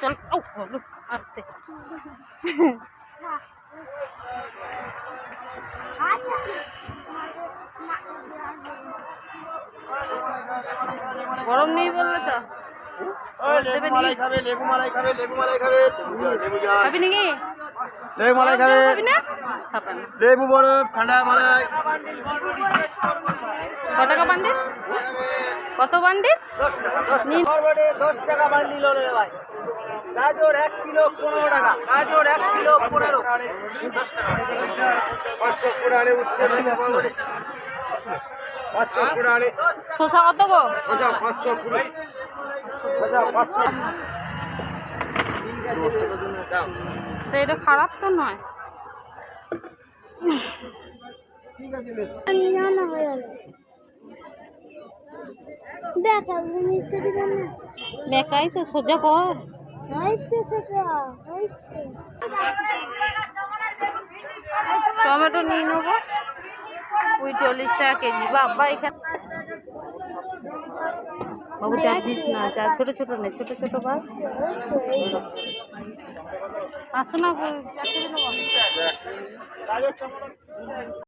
চল ও আসতে গরম নেই বললে তো। লেবু মালাই খাবে লেবু মালাই খাবে লেবু মালাই খাবে। লেবু খাবি নাকি? লেবু মালাই খাবে। খাবি না? খাবে না। লেবু বরফ ঠান্ডা মালাই। কত টাকা বান্ডিল কত বান্ডিল? নিন দশ টাকা। বান্ডিল ভাই। গাজর এক কিলো পনেরো টাকা গাজর এক কিলো পনেরো। পাঁচশো পাঁচশো পুরানে শসা কত গো? সোজা পাঁচশো তো এটা খারাপ তো নয়। দিবেন না বেকাই তো সোজা কর। টমেটো নিয়ে নেব। ওই চল্লিশ টাকা কেজি। বাবা এখানে বাবু চার দিস না চার ছোট ছোট নে ছোট ছোট বাস আসো না